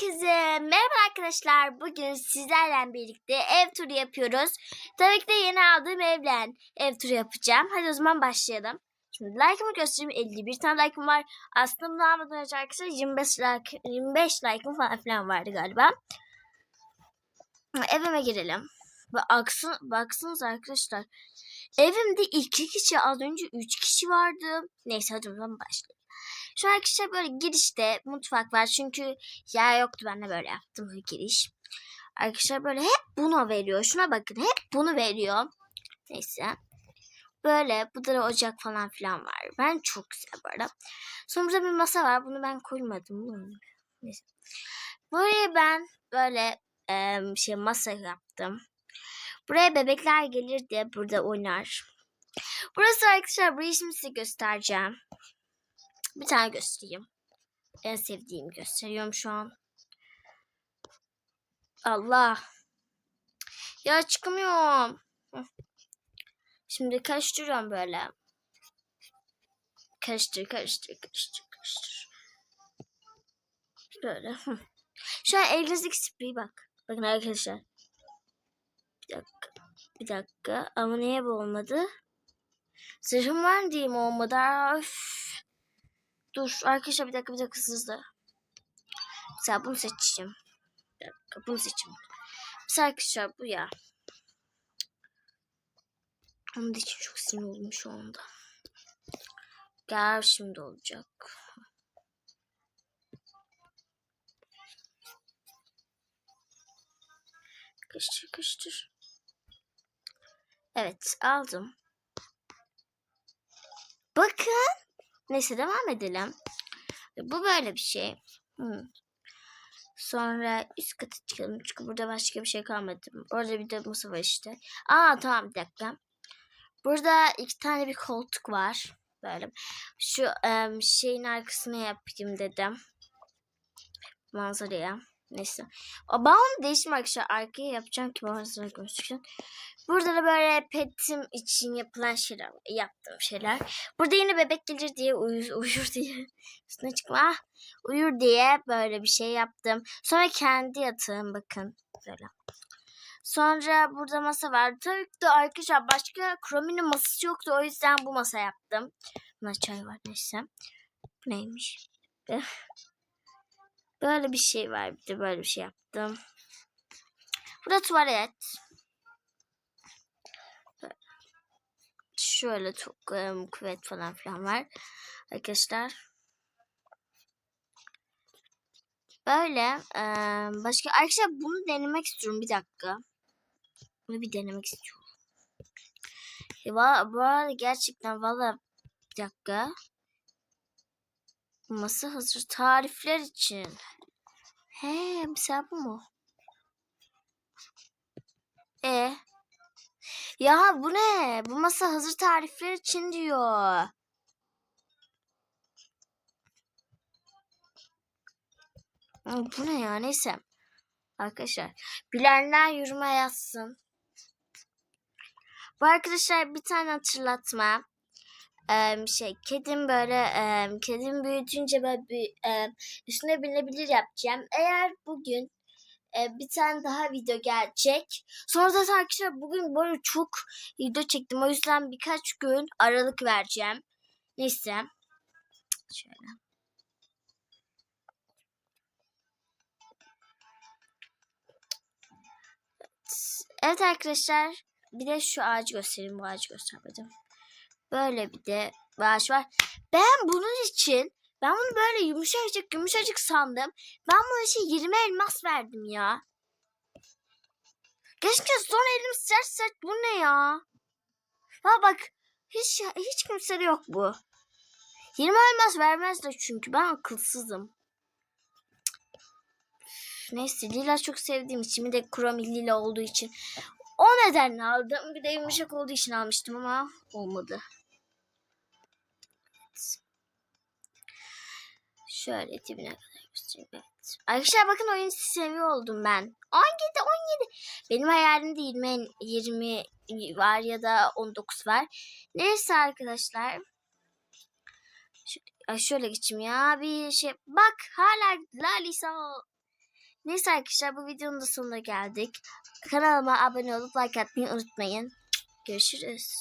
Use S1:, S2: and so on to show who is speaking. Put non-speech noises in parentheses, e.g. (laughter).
S1: Herkese merhaba arkadaşlar. Bugün sizlerle birlikte ev turu yapıyoruz. Tabii ki de yeni aldığım evlen ev turu yapacağım. Hadi o zaman başlayalım. Şimdi like'ımı göstereyim. 51 tane like'ım var. Aslında bunu almadan önce arkadaşlar 25 like, 25 like'ım falan filan vardı galiba. Evime girelim. Bak, aksın, baksanız arkadaşlar. Evimde iki kişi az önce üç kişi vardı. Neyse hadi o zaman başlayalım. Şu arkadaşlar böyle girişte mutfak var. Çünkü yer yoktu ben de böyle yaptım bir giriş. Arkadaşlar böyle hep bunu veriyor. Şuna bakın hep bunu veriyor. Neyse. Böyle bu da ocak falan filan var. Ben çok güzel bu. Sonra bir masa var. Bunu ben koymadım. Neyse. Buraya ben böyle e, şey masa yaptım. Buraya bebekler gelir diye burada oynar. Burası arkadaşlar burayı şimdi size göstereceğim. Bir tane göstereyim. En sevdiğimi gösteriyorum şu an. Allah. Ya çıkamıyorum. Şimdi karıştırıyorum böyle. Karıştır, karıştır, karıştır, karıştır. Böyle. Şu an elinizdeki spreyi bak. Bakın arkadaşlar. Bir dakika. Bir dakika. Ama niye bu olmadı? Zırhım var diye mi olmadı? Üf. Dur arkadaşlar bir dakika bir dakika hızlı. Mesela bunu seçeceğim. Bir dakika bunu seçeyim. Mesela arkadaşlar bu ya. Onun için çok sinir oldum şu anda. Gel şimdi olacak. Kıştır kıştır. Evet aldım. Bakın. Neyse devam edelim. Bu böyle bir şey. Sonra üst kata çıkalım. Çünkü burada başka bir şey kalmadı. Orada bir de masa var işte. Aa tamam bir dakika. Burada iki tane bir koltuk var. Böyle. Şu em, şeyin arkasına yapayım dedim. Manzaraya. Neyse. Ben onu değiştim arkadaşlar. Arkaya yapacağım ki manzara konuşurken. Burada da böyle petim için yapılan şeyler, yaptığım şeyler. Burada yine bebek gelir diye uyur, uyur diye (laughs) üstüne çıkma. Uyur diye böyle bir şey yaptım. Sonra kendi yatağım bakın böyle. Sonra burada masa var. Tabii ki de arkadaşlar başka Chrome'nin masası yoktu. O yüzden bu masa yaptım. Buna çay var neyse. Neymiş? (laughs) Böyle bir şey var. Bir de böyle bir şey yaptım. Burada tuvalet. Şöyle çok um, kuvvet falan filan var. Arkadaşlar. Böyle. um, başka arkadaşlar bunu denemek istiyorum. Bir dakika. Bunu bir denemek istiyorum. Va- bu arada gerçekten valla bir dakika. Masa hazır tarifler için. He, mesela bu mu? E. Ya bu ne? Bu masa hazır tarifler için diyor. Bu ne ya? Neyse. Arkadaşlar. Bilenler yoruma yazsın. Bu arkadaşlar bir tane hatırlatma. Ee, şey kedim böyle e, kedim büyütünce böyle e, üstüne binebilir yapacağım. Eğer bugün e, bir tane daha video gelecek. Sonra da arkadaşlar bugün böyle çok video çektim. O yüzden birkaç gün aralık vereceğim. Neyse. Şöyle. Evet arkadaşlar. Bir de şu ağacı göstereyim. Bu ağacı göstermedim. Böyle bir de ağaç var. Ben bunun için ben bunu böyle yumuşacık yumuşacık sandım. Ben bunun için 20 elmas verdim ya. Gerçekten son elim sert sert bu ne ya? Ha bak hiç hiç kimsede yok bu. 20 elmas vermezler çünkü ben akılsızım. Neyse lila çok sevdiğim için bir de kromi lila olduğu için o nedenle aldım. Bir de yumuşak olduğu için almıştım ama olmadı. Şöyle dibine kadar göstereyim. Evet. Arkadaşlar bakın oyun seviyor oldum ben. 17 17. Benim hayalimde 20 20 var ya da 19 var. Neyse arkadaşlar. Şöyle, şöyle geçeyim ya bir şey. Bak hala Lalisa Neyse arkadaşlar bu videonun da sonuna geldik. Kanalıma abone olup like atmayı unutmayın. Görüşürüz.